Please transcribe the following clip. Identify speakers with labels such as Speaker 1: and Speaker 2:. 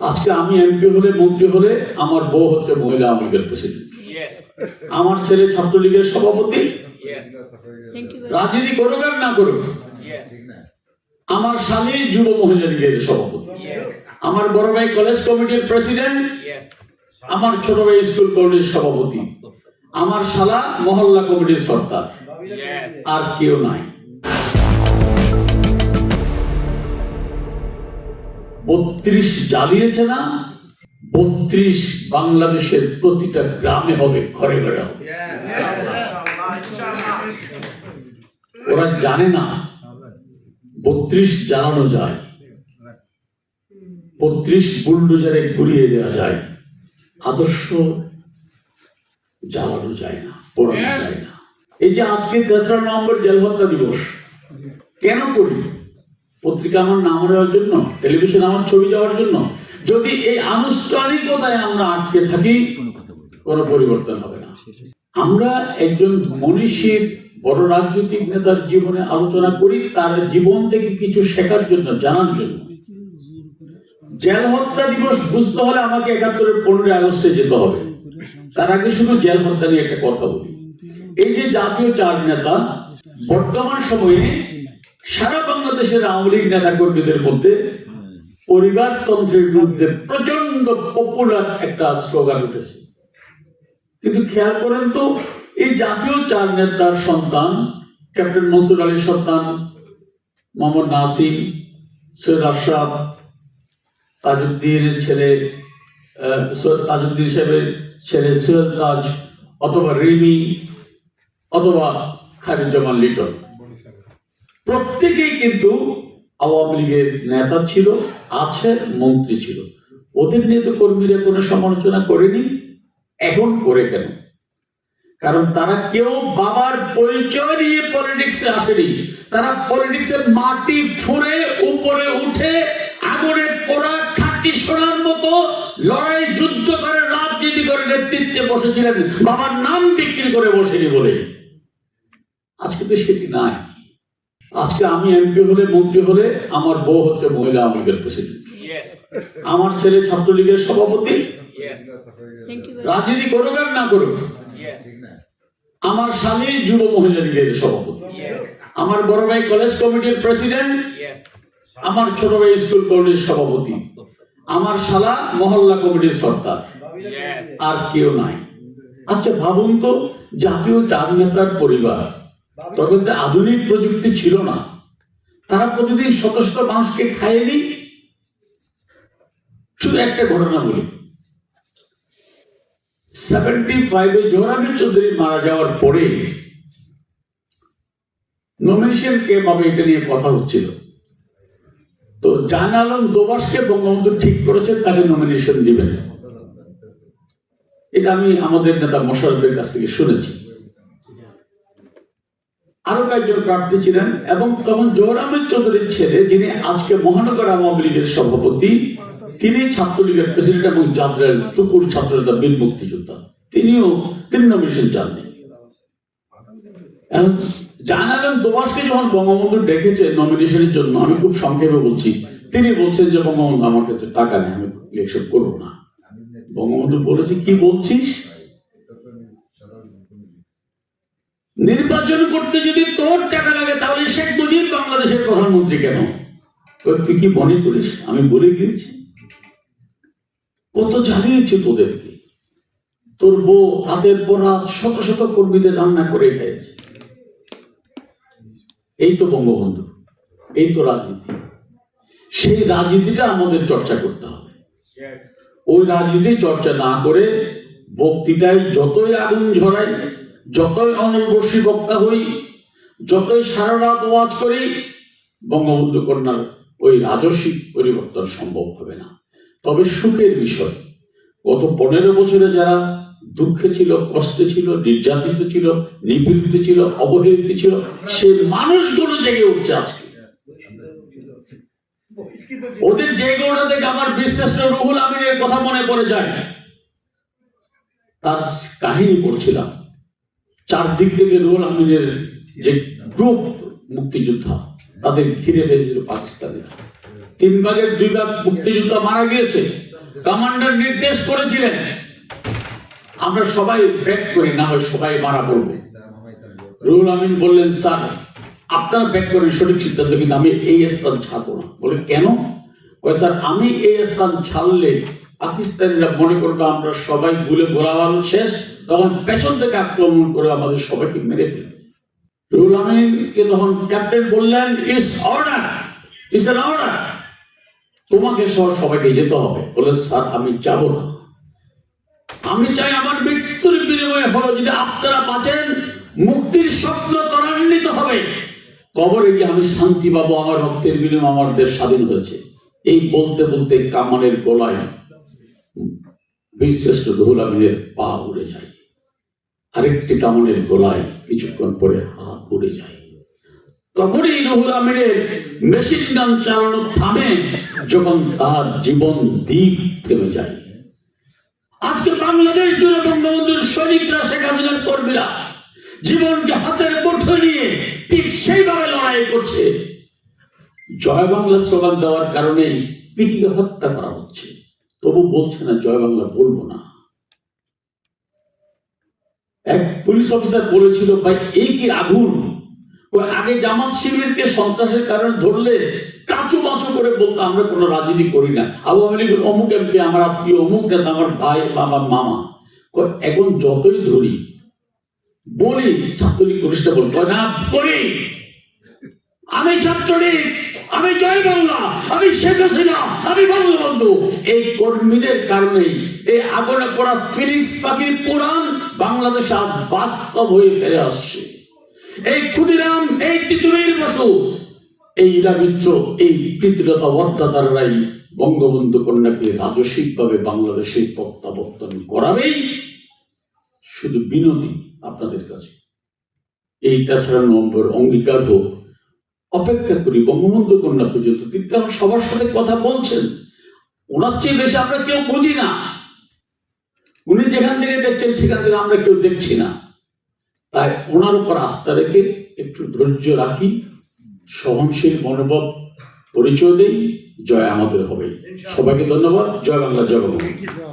Speaker 1: আজকে আমি এমপি হলে মন্ত্রী হলে আমার বউ হচ্ছে মহিলা আওয়ামী লীগের প্রেসিডেন্ট আমার ছেলে ছাত্রলীগের সভাপতি. রাজনীতি করুক আর না করুক আমার স্বামী যুব মহিলা লীগের সভাপতি। আমার বড় ভাই কলেজ কমিটির প্রেসিডেন্ট আমার ছোট ভাই স্কুল কমিটির সভাপতি। আমার শালা মহল্লা কমিটির সর্দার। আর কেউ নাই। বত্রিশ জ্বালিয়েছে না, বত্রিশ বাংলাদেশের প্রতিটা গ্রামে হবে, ঘরে ঘরে হবে। ওরা জানে না, বত্রিশ জ্বালানো যায়, বত্রিশ বুলডোজারে ঘুরিয়ে দেওয়া যায়, আদর্শ জ্বালানো যায় না, পোড়ানো যায় না। এই যে আজকে তেসরা নভেম্বর জেল হত্যা দিবস, কেন করি পত্রিকা আমার নাম নেওয়ার জন্য টেলিভিশন আমার ছবি যাওয়ার জন্য যদি এই আনুষ্ঠানিকতায় আমরা আটকে থাকি কোনো পরিবর্তন হবে না। আমরা একজন মনীষীর বড় রাজনৈতিক নেতার জীবনে আলোচনা করি তার জীবন থেকে কিছু শেখার জন্য জানার জন্য। জেল হত্যা দিবস বুঝতে হলে আমাকে একাত্তরের পনেরোই আগস্টে যেতে হবে। তার আগে শুধু জেল হত্যা নিয়ে একটা কথা বলি। এই যে জাতীয় চার নেতা বর্তমান সময়ে সারা বাংলাদেশের আওয়ামী লীগ নেতা কর্মীদের মধ্যে পরিবারতন্ত্রের বিরুদ্ধে প্রচণ্ড পপুলার একটা স্লোগান উঠেছে। কিন্তু খেয়াল করেন তো, এই জাতীয় চার নেতার সন্তান, ক্যাপ্টেন মনসুর আলীর সন্তান, মোহাম্মদ নাসিম, সৈয়দ আশরাফ, তাজউদ্দিনের ছেলে তাজউদ্দিন সাহেবের ছেলে সৈয়দ তাজ অথবা রিমি, অথবা খারিজ্জামান লিটন প্রত্যেকেই কিন্তু আওয়ামী লীগের নেতা ছিল, আছে, মন্ত্রী ছিল। ওদের নিয়ে তো কর্মীরা কোনো সমালোচনা করেনি। এখন করে কেন? কারণ তারা কেউ বাবার পরিচয় নিয়ে পলিটিক্সে আসেনি। তারা পলিটিক্সের মাটি ফুঁড়ে উপরে উঠে আগুনে পোড়া খাঁটি সোনার মতো লড়াই, যুদ্ধ করে, রাজনীতি করে নেতৃত্বে বসেছিলেন। বাবার নাম বিক্রি করে বসেনি বলে। আজকে তো সেটি নাই। আজকে আমি এমপি হলে মন্ত্রী হলে আমার বউ হচ্ছে মহিলা আওয়ামী লীগের প্রেসিডেন্ট আমার ছেলে ছাত্রলীগের সভাপতি. রাজনীতি করুক আর না করুক আমার স্বামী যুব মহিলা লীগের সভাপতি। আমার বড় ভাই কলেজ কমিটির প্রেসিডেন্ট। আমার ছোট ভাই স্কুল কমিটির সভাপতি। আমার শালা মহল্লা কমিটির সর্দার। আর কেউ নাই। আচ্ছা ভাবুন তো জাতীয় চার নেতার পরিবার। তখন তো আধুনিক প্রযুক্তি ছিল না। তারা প্রতিদিন শত শত মানুষকে খায়নি শুধু একটা ঘটনা বলি। সেভেন্টি ফাইভে জোহরামি চৌধুরী মারা যাওয়ার পরে নমিনেশন কে পাবে এটা নিয়ে কথা হচ্ছিল। তো জান আলম দোবাসকে বঙ্গবন্ধু ঠিক করেছে, তাকে নমিনেশন দিবেন। এটা আমি আমাদের নেতা মোশারফের কাছ থেকে শুনেছি। আরও কয়েকজন প্রার্থী ছিলেন এবং তখন জোহরামের চৌধুরীর ছেলে, যিনি আজকে মহানগর আওয়ামী লীগের সভাপতি, তিনি ছাত্রলীগের প্রেসিডেন্ট এবং জাতীয় তুকুর ছাত্রনেতা বীর মুক্তিযোদ্ধা। তিনিও তিনি নমিনেশন চাননি দোবাসকে যখন বঙ্গবন্ধু ডেকেছে নমিনেশনের জন্য, আমি খুব সংক্ষেপে বলছি, তিনি বলছেন যে, বঙ্গবন্ধু, আমার কাছে টাকা নেই, আমি ইলেকশন করব না। বঙ্গবন্ধু বলেছে, কি বলছিস? নির্বাচন করতে যদি তোর টাকা লাগে তাহলে শেখ মুজিব বাংলাদেশের প্রধানমন্ত্রী কেন? তুই কি মনে করিস আমি বলে গিয়েছি। কত জ্বালিয়েছে তোদেরকে। তোর বউ রাতের পর রাত শত শত কর্মীদের রান্না করে খেয়েছে এই তো বঙ্গবন্ধু এই তো রাজনীতি। সেই রাজনীতিটা আমাদের চর্চা করতে হবে। ওই রাজনীতি চর্চা না করে বক্তৃতায় যতই আগুন ঝরাই যতই অনলবর্ষী বক্তা হই, যতই সারা রাত ওয়াজ করি, বঙ্গবন্ধু কন্যার ওই রাজস্বিক পরিবর্তন সম্ভব হবে না। তবে সুখের বিষয়, গত পনেরো বছরে যারা দুঃখে ছিল, কষ্টে ছিল, নির্যাতিত ছিল, নিপীড়িত ছিল, অবহেলিত ছিল সেই মানুষগুলো জেগে উঠছে আজকে। ওদের জায়গাটা দেখে আমার বিশ্বাসটা রুহুল আমিনের কথা মনে পড়ে যায়। তার কাহিনী পড়ছিলাম। চারদিক থেকে রুহুল আমিনের যে গ্রুপ মুক্তিযোদ্ধা, তাদের ঘিরে ফেলেছিল পাকিস্তানিরা। তিন ভাগের দুই ভাগ মুক্তিযোদ্ধা মারা গিয়েছে। কমান্ডার নির্দেশ করেছিলেন, আমরা সবাই ব্যাক করি, না হয় সবাই মারা পড়ব। রুহুল আমিন বললেন, স্যার, আপনারা ব্যাক করেন, সঠিক সিদ্ধান্ত কিন্তু আমি এই স্থান ছাড়বো না। বলে, কেন? স্যার, আমি এই স্থান ছাড়লে পাকিস্তানিরা মনে করবে আমরা সবাই গুলে গোলাবাল শেষ তখন পেছন থেকে আক্রমণ করে আমাদের সবাইকে মেরে ফেলবে রুহুল আমিনকে তখন ক্যাপ্টেন বললেন is order is an order তোমাকে সহ সবাইকে যেতে হবে। বলে, স্যার, আমি যাব না। আমি চাই আমার মৃত্যুর বিনিময়ে হলো যদি আপনারা বাঁচেন, মুক্তির স্বপ্ন ত্বরান্বিত হবে। কবরে গিয়ে আমি শান্তি পাবো, আমার রক্তের বিনিময়ে আমার দেশ স্বাধীন হয়েছে। এই বলতে বলতে কামানের গলায় বীরশ্রেষ্ঠ রুহুল আমিনের পা উড়ে যায়। আরেকটি কামানের গলায় কিছুক্ষণ পরে হাত উড়ে যায়। তখনই রুহুল আমিনের মেশিন গান চালানো থামে যখন তার জীবন দ্বীপ থেমে যায়। আজকে বাংলাদেশ জুড়ে বঙ্গবন্ধুর সৈনিকরা, শেখ হাসিনার কর্মীরা জীবনকে হাতের মুঠো নিয়ে ঠিক সেইভাবে লড়াই করছে। জয় বাংলা স্লোগান দেওয়ার কারণেই পিটিকে হত্যা করা হচ্ছে। তবু বলছে না জয় বাংলা বলব না। এক পুলিশ অফিসার বলেছিল, ভাই, এই কি আগুন? আগে জামাত শিবিরকে সন্ত্রাসের কারণে ধরলে কাঁচু মাচু করে বলতো, আমরা কোনো রাজনীতি করি না। আওয়ামী লীগের অমুক এমপি আমার আত্মীয়, অমুক নেতা, আমার ভাই, বা আমার মামা। এখন যতই ধরি, বলি, ছাত্রলীগ করিস না বল না, করি। আমি ছাত্রলীগ। আমি জয় বাংলা, আমি শেখ হাসিনা, আমি বঙ্গবন্ধু। এই কর্মীদের কারণেই এই আগুনে পড়া ফিনিক্স পাখির পুরাণ বাংলাদেশে বাস্তব হয়ে ফিরে আসছে। এই ক্ষুদিরাম, এই তিতুমির বসু, এই ইরা এই প্রীতিলতা বর্তাদাররাই বঙ্গবন্ধু কন্যাকে রাজস্বিকভাবে বাংলাদেশে প্রত্যাবর্তন করাবেই শুধু বিনতি আপনাদের কাছে। এই তেসরা নভেম্বর অঙ্গীকার হোক অপেক্ষা করি বঙ্গবন্ধু কন্যা পর্যন্ত। তিনি সবার সাথে কথা বলছেন। ওনার চেয়ে বেশি আমরা কেউ বুঝি না। উনি যেখান থেকে দেখছেন সেখান থেকে আমরা কেউ দেখছি না। তাই ওনার উপর আস্থা রেখে একটু ধৈর্য রাখি সহনশীল মনোভাব পরিচয় দেই জয় আমাদের হবে। সবাইকে ধন্যবাদ। জয় বাংলা জয় বঙ্গবন্ধু।